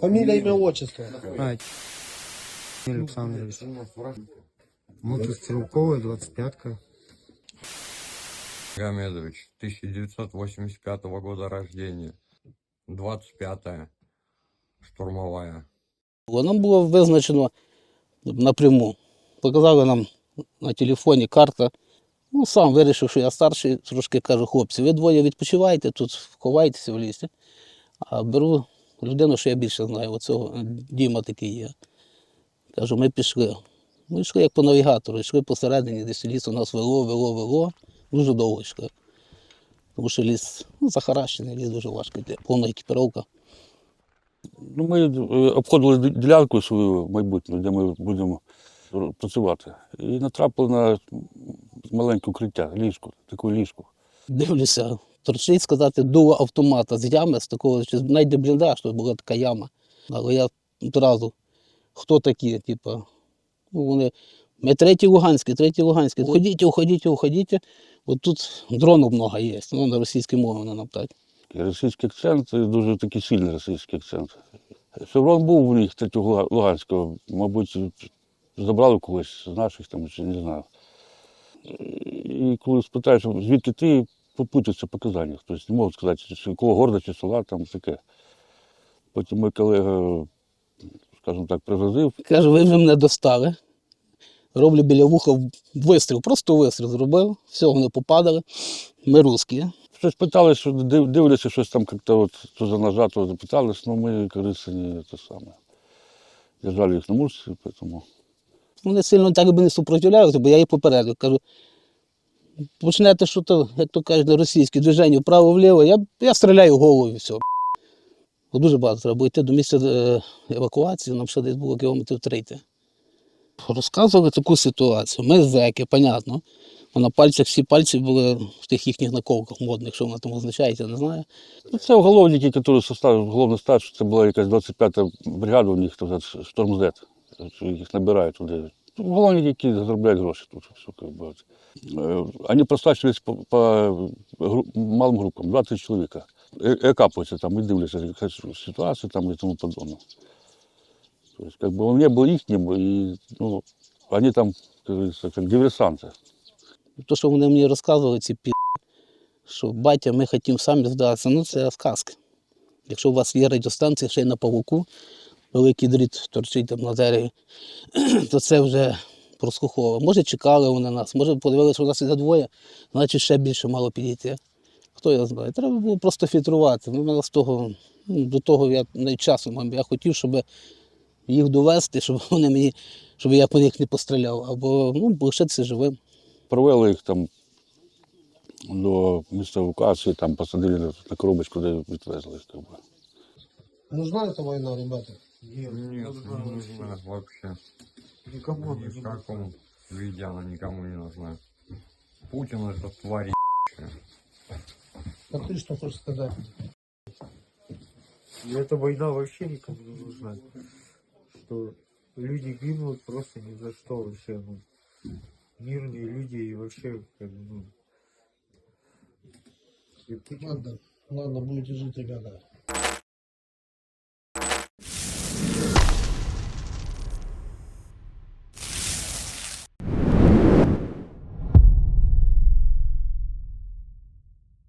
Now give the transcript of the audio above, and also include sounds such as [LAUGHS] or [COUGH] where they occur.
Фамилия, имя, отчество. А, Александрович. Мотострелковая, 25-ка. Гамедович, 1985 года рождения. 25-я. Штурмовая. Нам було визначено напряму. Показали нам на телефоні карта. Ну, сам вирішив, що я старший, трошки кажу, хлопці, ви двоє відпочивайте, тут ховайтеся в лісі. А беру людину, що я більше знаю, оцього Діма такий є. Кажу, ми пішли. Ми йшли як по навігатору, йшли посередині, десь лісу нас вело, вело, вело. Дуже довго йшли. Тому що ліс ну, захаращений, ліс дуже важкий, повна екіпіровка. Ну, ми е, обходили ділянку свою майбутню, де ми будемо працювати. І натрапили на маленьке укриття, ліжко, таку ліжку. Дивлюся, торчить сказати дуло автомата з ями, з такого, чи навіть де бліндаж, то була така яма. Але я одразу, хто такі, типу, ну вони. Ми треті Луганські, треті Луганські. Уходіть, уходіть, уходіть. От тут дронів много є, ну, на російській мові вони нам російський акцент, і дуже такий сильний російський акцент. Шеврон був у них третього Луганського, мабуть, забрали когось з наших там, чи не знаю. І коли спитаєш, звідки ти попутаються показання, тобто не можуть сказати, чи якого города, чи села, там таке. Потім мій колега, скажімо так, пригрозив, Каже, ви вже мене достали. Роблю біля вуха вистріл, просто вистріл зробив, все, вони попадали. Ми русські. Щось питали, що дивляться, щось там як-то от то за ножа, то запитались, ну ми, кажеться, не те саме. Держали їх на мушці, тому. Вони сильно так би не супротивляються, бо я їх попередив. Кажу, почнете що то, як то кажуть, російське движення вправо-вліво, я, я стріляю і все. Бо дуже багато треба було йти до місця е, евакуації, нам ще десь було кілометрів 30. Розказували таку ситуацію. Ми зеки, понятно. На пальцях всі пальці були в тих їхніх наколках модних, що воно там означає, я не знаю. Ну, Це уголовники, які состав, головний старший, це була якась 25-та бригада, у них там Шторм їх набирають туди. Ну, Уголовники, які заробляють гроші тут. Все, как бы. от. Е, Вони прослачувались по, по гру- малим групам, 20 чоловік. І капаються там, і дивляться, яка ситуація там і тому подобне. Тобто, как бы, он не был ихним, и ну, они там, как говорится, как диверсанты. То, що вони мені розказували, ці пі, що батя, ми хотімо самі здатися, ну це сказки. Якщо у вас є радіостанція ще й на павуку, великий дріт торчить там на дереві, [CLEARS THROAT] то це вже прослухово. Може, чекали вони нас, може подивилися, що у нас іде двоє, значить ще більше мало підійти. Хто я знає? Треба було просто фільтрувати. Ну, мене з того, ну, до того я навіть часу мав. Я хотів, щоб їх довести, щоб [LAUGHS] вони мені, щоб я по них не постріляв, або ну, лишитися живим. Провели їх там до місця евакуації, там посадили на, коробочку, де відвезли. Нужна эта война, ребята? Нет, не нужна вообще. Никому Ни в каком виде она никому не нужна. Путин это тварь А ты что хочешь сказать? И эта война вообще никому не нужна. Что люди гибнут просто ни за что вообще. Ну, мирные люди и вообще как бы, ну, и Путин Ладно, ладно, будете жить, ребята.